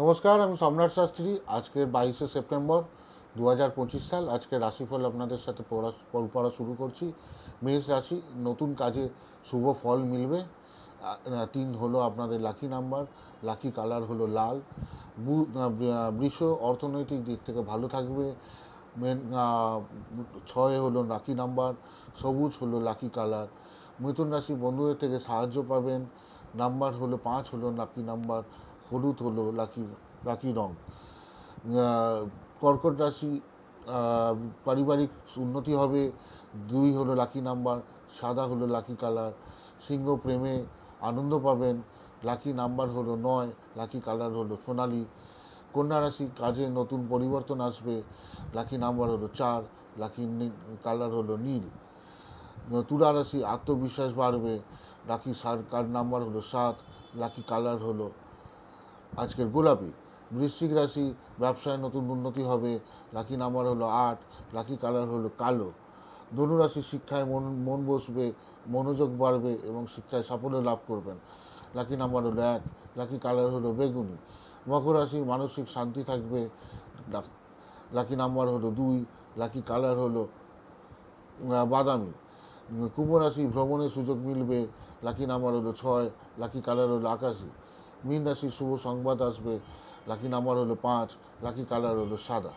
নমস্কার, আমি সম্রাট শাস্ত্রী। আজকের বাইশে সেপ্টেম্বর দু হাজার পঁচিশ সাল আজকে রাশিফল আপনাদের সাথে পড়া পড়া শুরু করছি। মেষ রাশি, নতুন কাজে শুভ ফল মিলবে। তিন হলো আপনাদের লাকি নাম্বার লাকি কালার হলো লাল। বৃষ অর্থনৈতিক দিক থেকে ভালো থাকবে। মেন ছয় হলো লাকি নাম্বার সবুজ হলো লাকি কালার মিথুন রাশি বন্ধুদের থেকে সাহায্য পাবেন। নাম্বার হলো পাঁচ হলো লাকি নাম্বার হলুদ হলো, লাকি লাকি রং। কর্কট রাশি পারিবারিক উন্নতি হবে, দুই হলো লাকি নাম্বার, সাদা হলো লাকি কালার। সিংহ প্রেমে আনন্দ পাবেন, লাকি নাম্বার হলো নয়, লাকি কালার হলো সোনালি। কন্যা রাশি কাজে নতুন পরিবর্তন আসবে, লাকি নাম্বার হলো চার, লাকি কালার হলো নীল। তুলা রাশি আত্মবিশ্বাস বাড়বে, লাকি সার কার্ড নাম্বার হলো সাত, লাকি কালার হলো আজকের গোলাপি। বৃশ্চিক রাশি, ব্যবসায় নতুন উন্নতি হবে লাকি নাম্বার হলো আট লাকি কালার হলো কালো। ধনুরাশি শিক্ষায় মন মন বসবে, মনোযোগ বাড়বে এবং শিক্ষায় সাফল্য লাভ করবেন। লাকি নাম্বার হলো এক লাকি কালার হলো বেগুনি। মকর রাশি মানসিক শান্তি থাকবে লাকি নাম্বার হলো দুই লাকি কালার হলো বাদামি। কুম্ভ রাশি ভ্রমণের সুযোগ মিলবে লাকি নাম্বার হলো ছয় লাকি কালার হলো আকাশি। মীন রাশির শুভ সংবাদ আসবে। লাকি নাম্বার হলো পাঁচ লাকি কালার হলো সাদা।